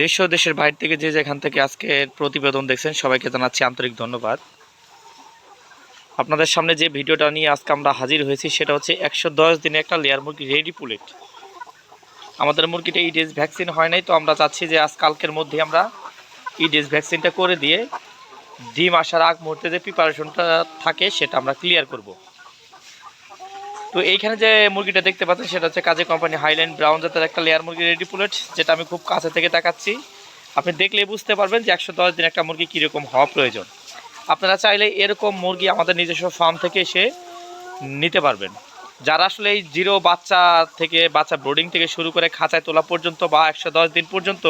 দেশ ও দেশের বাইরে থেকে যে যেখান থেকে আজকের প্রতিবেদন দেখছেন, সবাইকে জানাচ্ছি আন্তরিক ধন্যবাদ। আপনাদের সামনে যে ভিডিওটা নিয়ে আজকে আমরা হাজির হয়েছি, সেটা হচ্ছে একশো দশ দিনে একটা লেয়ার মুরগি রেডি পুলেট। আমাদের মুরগিটা ইডিএস ভ্যাকসিন হয় নাই, তো আমরা চাচ্ছি যে আজ কালকের মধ্যে আমরা ইডিএস ভ্যাকসিনটা করে দিয়ে ডিম আসার আগ মুহূর্তে যে প্রিপারেশনটা থাকে, সেটা আমরা ক্লিয়ার করব। তো এইখানে যে মুরগিটা দেখতে পাচ্ছেন, সেটা হচ্ছে কাজে কোম্পানি হাইল্যান্ড ব্রাউন জাতের একটা লেয়ার মুরগি, রেডি পুলেট, যেটা আমি খুব কাছে থেকে দেখাচ্ছি। আপনি দেখলেই বুঝতে পারবেন যে একশো দশ দিন একটা মুরগি কীরকম হওয়া প্রয়োজন। আপনারা চাইলে এরকম মুরগি আমাদের নিজস্ব ফার্ম থেকে এসে নিতে পারবেন। যারা আসলে এই জিরো বাচ্চা থেকে, বাচ্চা ব্রোডিং থেকে শুরু করে খাঁচায় তোলা পর্যন্ত বা একশো দশ দিন পর্যন্ত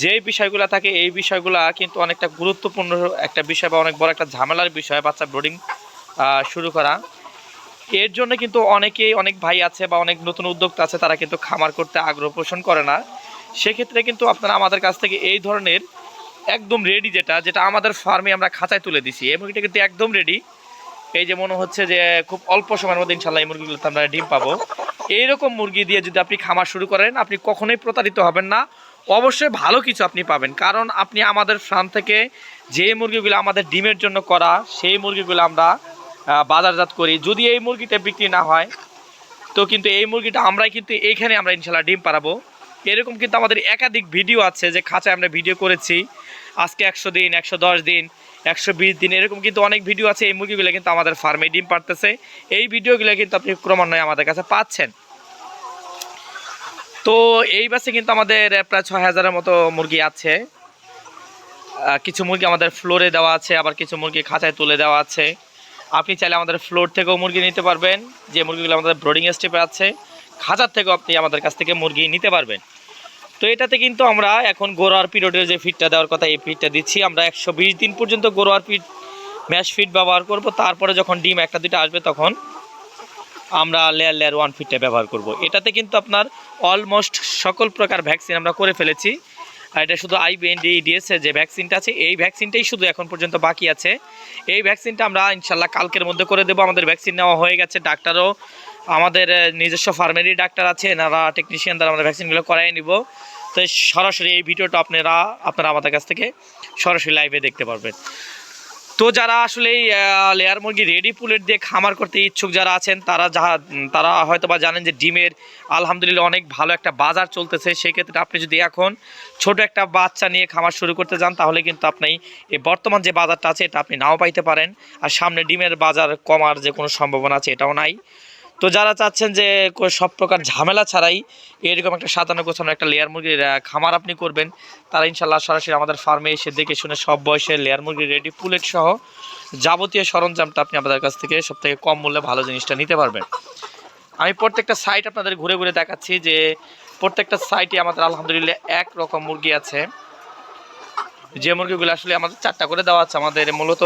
যে বিষয়গুলো থাকে, এই বিষয়গুলো কিন্তু অনেকটা গুরুত্বপূর্ণ একটা বিষয় বা অনেক বড় একটা ঝামেলার বিষয় বাচ্চা ব্রোডিং শুরু করা। এর জন্য কিন্তু অনেকেই, অনেক ভাই আছে বা অনেক নতুন উদ্যোক্তা আছে, তারা কিন্তু খামার করতে আগ্রহ পোষণ করে না। সেক্ষেত্রে কিন্তু আপনারা আমাদের কাছ থেকে এই ধরনের একদম রেডি যেটা যেটা আমাদের ফার্মে আমরা খাঁচায় তুলে দিছি। এই মুরগিটা কিন্তু একদম রেডি এই যে মনে হচ্ছে যে খুব অল্প সময়ের মধ্যে ইনশাল্লাহ এই মুরগিগুলোতে আমরা ডিম পাবো। এইরকম মুরগি দিয়ে যদি আপনি খামার শুরু করেন, আপনি কখনোই প্রতারিত হবেন না। অবশ্যই ভালো কিছু আপনি পাবেন। কারণ আপনি আমাদের ফার্ম থেকে যে মুরগিগুলো আমাদের ডিমের জন্য করা, সেই মুরগিগুলো আমরা বাজারজাত করি। যদি এই মুরগিটা বিক্রি না হয়, তো কিন্তু এই মুরগিটা আমরাই কিন্তু এইখানে আমরা ইনশাল্লাহ ডিম পারাবো এরকম কিন্তু আমাদের একাধিক ভিডিও আছে যে খাঁচায় আমরা ভিডিও করেছি। আজকে একশো দিন, একশো দশ দিন, একশো বিশ দিন, এরকম কিন্তু অনেক ভিডিও আছে। এই মুরগিগুলো কিন্তু আমাদের ফার্মে ডিম পারতেছে এই ভিডিওগুলো কিন্তু আপনি ক্রমান্বয়ে আমাদের কাছে পাচ্ছেন। তো এই বাসে কিন্তু আমাদের প্রায় ছয় হাজারের মতো মুরগি আছে। কিছু মুরগি আমাদের ফ্লোরে দেওয়া আছে, আবার কিছু মুরগি খাঁচায় তুলে দেওয়া আছে। আপনি চাইলে আমাদের ফ্লোর থেকেও মুরগি নিতে পারবেন। যে মুরগিগুলো আমাদের ব্রোডিং স্টেপে আছে খাঁচার থেকেও আপনি আমাদের কাছ থেকে মুরগি নিতে পারবেন। তো এটাতে কিন্তু আমরা এখন গোড়ার পিরিয়ডের যে ফিডটা দেওয়ার কথা, এই ফিডটা দিচ্ছি। আমরা একশো বিশ দিন পর্যন্ত গোড়ার ফিড ম্যাশ ফিড ব্যবহার করব। তারপরে যখন ডিম একটা দুটো আসবে, তখন আমরা লেয়ার লেয়ার ওয়ান ফিডটা ব্যবহার করব। এটাতে কিন্তু আপনার অলমোস্ট সকল প্রকার ভ্যাকসিন আমরা করে ফেলেছি। এটা শুধু আইবিএনডি ডিএস যে ভ্যাকসিনটা আছে, এই ভ্যাকসিনটাই শুধু এখন পর্যন্ত বাকি আছে। এই ভ্যাকসিনটা আমরা ইনশাল্লাহ কালকের মধ্যে করে দেবো। আমাদের ভ্যাকসিন নেওয়া হয়ে গেছে, ডাক্তারও। আমাদের নিজস্ব ফার্মেরি ডাক্তার আছে, এনারা টেকনিশিয়ান দ্বারা আমরা ভ্যাকসিনগুলো করাই নিব। তো সরাসরি এই ভিডিওটা আপনারা আপনারা আমাদের কাছ থেকে সরাসরি লাইভে দেখতে পারবেন। তো যারা আসলে এই লেয়ার মুরগি রেডি পুলেট দিয়ে খামার করতে ইচ্ছুক যারা আছেন, তারা যাহা, তারা হয়তো বা জানেন যে ডিমের আলহামদুলিল্লাহ অনেক ভালো একটা বাজার চলতেছে। সেক্ষেত্রে আপনি যদি এখন ছোট একটা বাচ্চা নিয়ে খামার শুরু করতে যান, তাহলে কিন্তু আপনি এই বর্তমান যে বাজারটা আছে, এটা আপনি নাও পাইতে পারেন। আর সামনে ডিমের বাজার কমার যে কোনো সম্ভাবনা আছে, এটাও নাই। তো যারা চাচ্ছেন যে সব প্রকার ঝামেলা ছাড়াই এরকম একটা সাতান্ন গোছানো একটা লেয়ার মুরগির খামার আপনি করবেন, তারা ইনশাল্লাহ সরাসরি আমাদের ফার্মে এসে দেখে শুনে সব বয়সের লেয়ার মুরগি রেডি পুলেট সহ যাবতীয় সরঞ্জামটা আপনি আমাদের কাছ থেকে সব থেকে কম মূল্যে ভালো জিনিসটা নিতে পারবেন। আমি প্রত্যেকটা সাইট আপনাদের ঘুরে ঘুরে দেখাচ্ছি যে প্রত্যেকটা সাইটে আমাদের আলহামদুলিল্লাহ এক রকম মুরগি আছে। যে মুরগিগুলো আসলে আমাদের চারটা করে দেওয়া আছে, আমাদের মূলত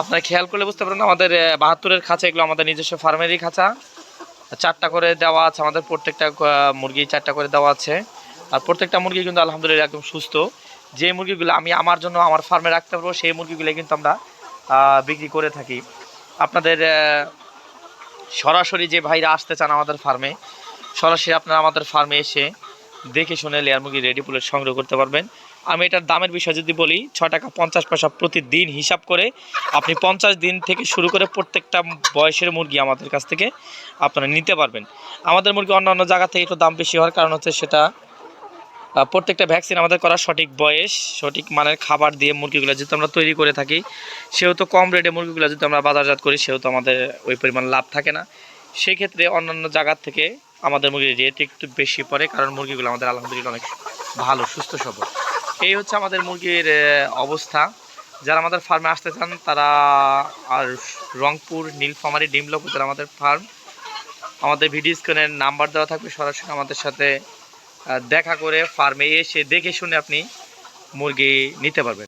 আপনারা খেয়াল করলে বুঝতে পারেন আমাদের বাহাত্তরের খাঁচা, এগুলো আমাদের নিজস্ব ফার্মেরই খাঁচা। চারটা করে দেওয়া আছে, আমাদের প্রত্যেকটা মুরগি চারটা করে দেওয়া আছে। আর প্রত্যেকটা মুরগি কিন্তু আলহামদুলিল্লাহ একদম সুস্থ। যে মুরগিগুলো আমি আমার জন্য আমার ফার্মে রাখতে পারব, সেই মুরগিগুলো কিন্তু আমরা বিক্রি করে থাকি। আপনাদের সরাসরি যে ভাইরা আসতে চান আমাদের ফার্মে, সরাসরি আপনারা আমাদের ফার্মে এসে দেখে শুনে লেয়ার মুরগি রেডি পুলেট সংগ্রহ করতে পারবেন। আমি এটার দামের বিষয় যদি বলি ছ টাকা পঞ্চাশ পয়সা প্রতিদিন হিসাব করে আপনি পঞ্চাশ দিন থেকে শুরু করে প্রত্যেকটা বয়সের মুরগি আমাদের কাছ থেকে আপনারা নিতে পারবেন। আমাদের মুরগি অন্যান্য জায়গা থেকে একটু দাম বেশি হওয়ার কারণ হচ্ছে সেটা প্রত্যেকটা ভ্যাকসিন আমাদের করা সঠিক বয়স, সঠিক মানের খাবার দিয়ে মুরগিগুলো যেহেতু আমরা তৈরি করে থাকি, সেহেতু কম রেটে মুরগিগুলো যদি আমরা বাজারজাত করি, সেহেতু আমাদের ওই পরিমাণ লাভ থাকে না। সেক্ষেত্রে অন্যান্য জায়গার থেকে আমাদের মুরগির রেট একটু বেশি পড়ে, কারণ মুরগিগুলো আমাদের আলহামদুলিল্লাহ অনেক ভালো, সুস্থ, সবল। এই হচ্ছে আমাদের মুরগির অবস্থা। যারা আমাদের ফার্মে আসতে চান, তারা আর রংপুর, নীলফামারী, ডিমলপুর আমাদের ফার্ম। আমাদের ভিডিও স্ক্রিনের নাম্বার দেওয়া থাকবে, সরাসরি আমাদের সাথে দেখা করে ফার্মে এসে দেখে শুনে আপনি মুরগি নিতে পারবেন।